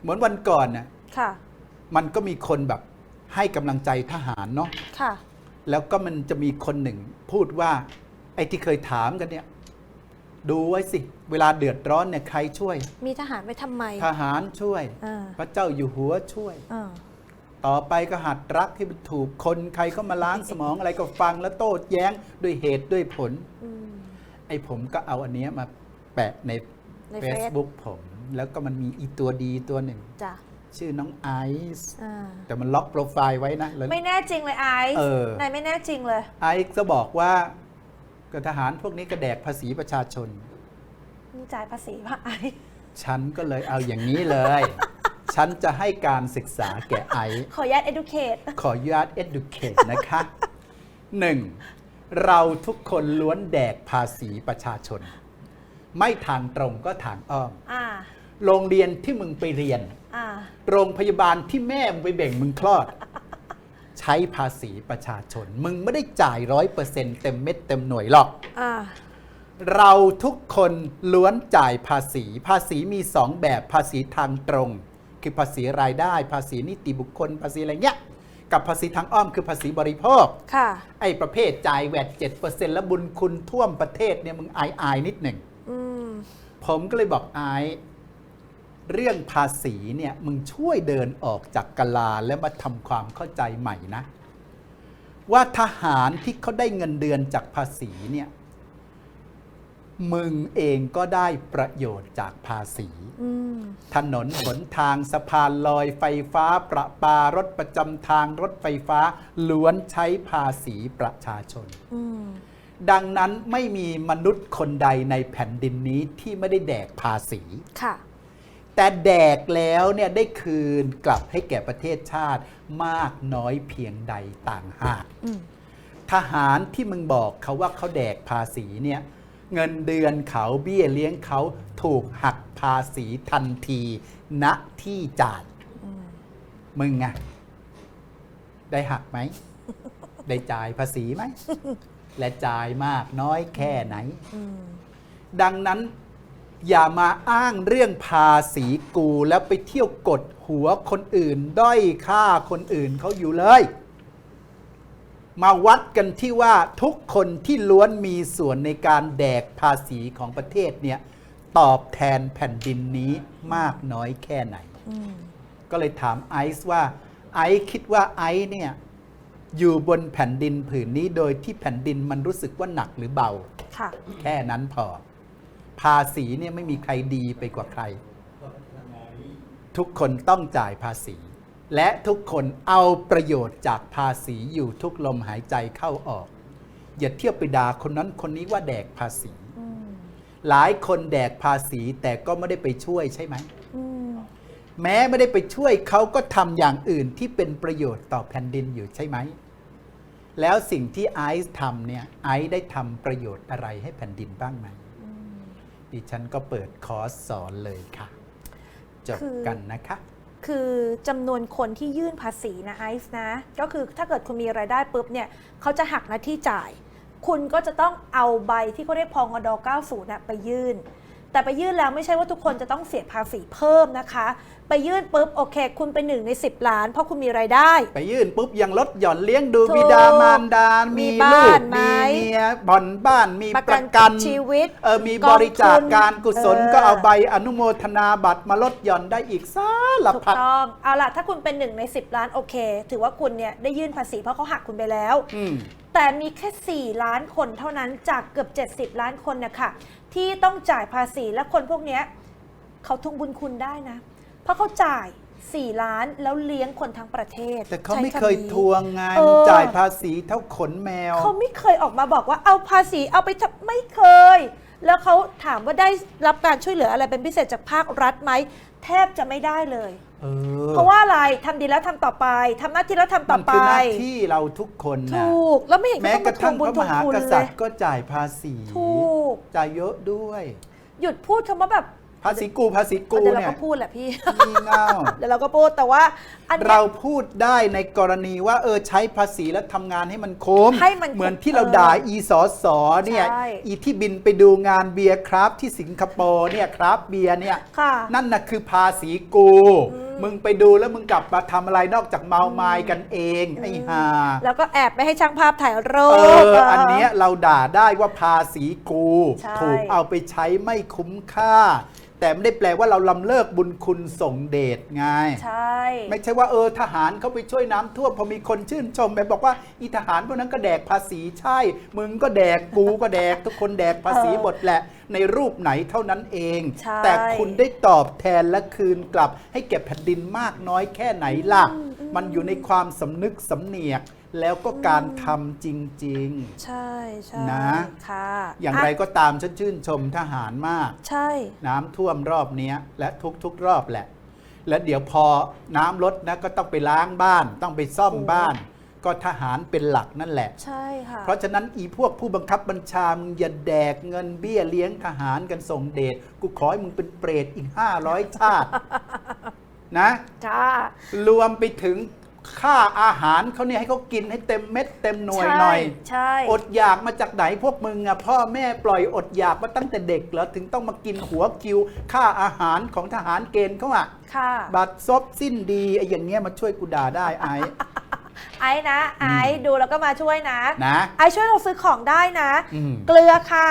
เหมือนวันก่อนน่ะค่ะ มันก็มีคนแบบให้กำลังใจทหารเนาะค่ะ แล้วก็มันจะมีคนหนึ่งพูดว่า ไอ้ที่เคยถามกันเนี่ย ดูไว้สิ เวลาเดือดร้อนเนี่ยใครช่วย มีทหารไว้ทำไมทหารช่วย อ่าพระเจ้าอยู่หัวช่วย อ่า ต่อไปก็หัดรักที่มันถูกคนใครเข้ามาล้างสมองอะไรก็ฟังแล้วโต้แย้งด้วยเหตุด้วยผล อืม ไอ้ผมก็เอาอันเนี้ยมาแปะใน ในเฟซ Facebook ผม แล้วก็มันมีอีตัวดีตัวหนึ่ง จ้ะชื่อน้องไอซ์อ่าแต่มันล็อกโปรไฟล์ไว้นะแล้ว ไม่แน่จริงเลยไอซ์เออ นายไม่แน่จริงเลย ไอซ์ก็บอกว่าก็ทหารพวกนี้ก็แดกภาษีประชาชนมีจ่ายภาษีป่ะไอซ์ฉันก็เลยเอาอย่างนี้เลย ฉันจะให้การศึกษาแก่ไอซ์ ขออนุญาต educate ขออนุญาต educate นะคะ หนึ่งเราทุกคนล้วนแดกภาษีประชาชน ไม่ทางตรงก็ทางอ้อม อ่า โรงเรียนที่มึงไปเรียน อ่า โรงพยาบาลที่แม่มึงไปเบ่งมึงคลอด ใช้ภาษีประชาชน มึงไม่ได้จ่ายร้อยเปอร์เซ็นต์เต็มเม็ดเต็มหน่วยหรอก อ่า เราทุกคนล้วนจ่ายภาษี ภาษีมีสองแบบภาษีทางตรง คือภาษีรายได้ ภาษีนิติบุคคล ภาษีอะไรเงี้ย กับภาษีทางอ้อมคือภาษีบริโภค ค่ะ ไอ้ประเภทจ่ายแวดเจ็ดเปอร์เซ็นต์แล้วบุญคุณท่วมประเทศเนี่ยมึงอายอายๆนิดหนึ่ง อืม ผมก็เลยบอกไอาย เรื่องภาษีเนี่ยมึงช่วยเดินออกจากกะลาแล้วมาทำความเข้าใจใหม่นะ ว่าทหารที่เขาได้เงินเดือนจากภาษีเนี่ยมึงเองก็ได้ประโยชน์จากภาษีอืมถนนหนทางสะพานลอยไฟฟ้าประปารถประจำทางรถไฟฟ้า ล้วนใช้ภาษีประชาชนอืมดังนั้นไม่มีมนุษย์คนใดในแผ่นดินนี้ที่ไม่ได้แดกภาษีค่ะ แต่แดกแล้วเนี่ยได้คืนกลับให้แก่ประเทศชาติมากน้อยเพียงใดต่างหากอืมทหารที่มึงบอกเขาว่าเขาแดกภาษีเนี่ยเงินเดือนเขาเบี้ยเลี้ยงเขาถูกหักภาษีทันทีณที่จ่ายอืมมึงไงได้หักไหม ได้จ่ายภาษีไหม และจ่ายมากน้อยแค่ไหนอืมดังนั้น อย่ามาอ้างเรื่องภาษีกูแล้วไปเที่ยวกดหัวคนอื่น ด้อยค่าคนอื่นเขาอยู่เลย มาวัดกันที่ว่าทุกคนที่ล้วนมีส่วนในการแดกภาษีของประเทศเนี่ยตอบแทนแผ่นดินนี้มากน้อยแค่ไหนอืมก็เลยถามไอซ์ว่า ไอซ์คิดว่าไอซ์เนี่ยอยู่บนแผ่นดินผืนนี้โดยที่แผ่นดินมันรู้สึกว่าหนักหรือเบาค่ะแค่นั้นพอ ภาษีเนี่ยไม่มีใครดีไปกว่าใคร ทุกคนต้องจ่ายภาษี และทุกคนเอาประโยชน์จากภาษีอยู่ทุกลมหายใจเข้าออก อย่าเที่ยวไปด่าคนนั้นคนนี้ว่าแดกภาษีอืมหลายคนแดกภาษีแต่ก็ไม่ได้ไปช่วยใช่ไหมอืมแม้ไม่ได้ไปช่วยเขาก็ทำอย่างอื่นที่เป็นประโยชน์ต่อแผ่นดินอยู่ใช่ไหม แล้วสิ่งที่ไอซ์ทำเนี่ยไอซ์ได้ทำประโยชน์อะไรให้แผ่นดินบ้างไหมอืม ดิฉันก็เปิดคอร์สสอนเลยค่ะ จบคือ กันนะคะ คือจำนวนคนที่ยื่นภาษีนะไอซ์นะ ก็คือถ้าเกิดคุณมีรายได้ปุ๊บเนี่ยเขาจะหักหน้าที่จ่าย คุณก็จะต้องเอาใบที่เขาเรียกพองอด90นะไปยื่น แต่ไปยื่นแล้วไม่ใช่ว่าทุกคนจะต้องเสียภาษีเพิ่มนะคะ ไปยื่นปุ๊บโอเค คุณเป็นหนึ่งใน 10 ล้าน เพราะคุณมีรายได้ ไปยื่นปุ๊บยังลดหย่อนเลี้ยงดูถูกบิดามารดา มีมีบ้าลูนกไหม มีเมียผ่อนบ้านมีประปกันระกันชีวิตเออมีกองบริจาคทุนการกุศลเออก็เอาใบอนุโมทนาบัตรมาลดหย่อนได้อีกสารถูกพัด ต้องเอาล่ะถ้าคุณเป็นหนึ่งใน 10 ล้านโอเค ถือว่าคุณเนี่ยได้ยื่นภาษีเพราะเขาหักคุณไปแล้ว อืม แต่มีแค่ 4 ล้านคนเท่านั้นจากเกือบ 70 ล้านคนนะคะที่ต้องจ่ายภาษีและคนพวกเนี้ยเขาทวงบุญคุณได้นะ เพราะเขาจ่าย 4 ล้านแล้วเลี้ยงคนทั้งประเทศ แต่เขาใช้ไม่ำเคยนี้ทวงไงเออมันจ่ายภาษีเท่าขนแมว เขาไม่เคยออกมาบอกว่าเอาภาษีเอาไปทำไม่เคย แล้วเขาถามว่าได้รับการช่วยเหลืออะไรเป็นพิเศษจากภาครัฐไหมแทบจะไม่ได้เลย เออเพราะว่าอะไรทำดีแล้วทำต่อไปทำหน้าที่แล้วทำต่มัอนไป คือหน้าที่เราทุกคนนะถูกแล้วไม่เห็นแม้ต้องกมาระทวทั่งงบุญพระทมวงหาคุณกเลษัตยริย์ก็จ่ายภาษีถูก จ่ายเยอะด้วย หยุดพูดคำว่าแบบ ภาษีกูภาษีกูเดี๋ยวเราเนี่ยก็พูดแหละพี่ งี่เง่า เดี๋ยวเราก็พูดแต่ว่าอันเนี้ย เราพูดได้ในกรณีว่าเออใช้ภาษีแล้วทำงานให้มันคุ้มให้มันคุ้มเหมือนที่เราด่าอีสอสอเนี่ยใช่อีที่บินไปดูงานเบียร์ครับที่สิงคโปร์เนี่ยครับเบียร์เนี่ยค่ะนั่นน่ะคือภาษีกู มึงไปดูแล้วมึงกลับมาทำอะไรนอกจากเมาไม้กันเองไอ้ห่าแล้วก็แอบไม่ให้ช่างภาพถ่ายรูเอป ออันเนี้ยเราด่าได้ว่าภาษีกู ใช่ ถูกเอาไปใช้ไม่คุ้มค่า แต่ไม่ได้แปลว่าเราลำเลิกบุญคุณส่งเดชไง ใช่ ไม่ใช่ว่าเออทหารเขาไปช่วยน้ำท่วมพอมีคนชื่นชมไปบอกว่าอีทหารพวกนั้นก็แดกภาษีใช่ มึงก็แดกกูก็แดก ทุกคนแดกภาษีหมดแหละ ในรูปไหนเท่านั้นเอง ใช่ แต่คุณได้ตอบแทนและคืนกลับ ให้แก่แผ่นดินมากน้อยแค่ไหนล่ะ มันอยู่ในความสำนึกสำเนียก แล้วก็การทำจริง ใช่ใช่นะ ค่ะๆ อย่างไรก็ตามฉันชื่นชมทหารมาก ใช่ น้ำท่วมรอบเนี้ยและทุกๆรอบแหละ และเดี๋ยวพอน้ำลดนะก็ต้องไปล้างบ้าน ต้องไปซ่อมบ้าน ก็ทหารเป็นหลักนั่นแหละ ใช่ค่ะ เพราะฉะนั้นอีพวกผู้บังคับบัญชามึงอย่าแดกเงินเบี้ยเลี้ยงทหารกันส่งเดชกูขอให้มึงเป็นเปรตอีก 500 ชาติ นะ ค่ะ รวมไปถึง ค่าอาหารเขาเนี่ยให้เขากินให้เต็มเม็ดเต็มหน่วยหน่อย ใช่ อดอยากมาจากไหนพวกมึงอะพ่อแม่ปล่อยอดอยากมาตั้งแต่เด็กเหรอถึงต้องมากินหัวคิว ค่าอาหารของทหารเกณฑ์เขาอะค่ะบัตรซบสิ้นดีไอ้อย่างเงี้ยมาช่วยกูด่าได้ไอ้ ไอ้นะ ไอ้ดูแล้วก็มาช่วยนะนะไอ้ช่วยเราซื้อของได้นะ อืม เกลือค่ะ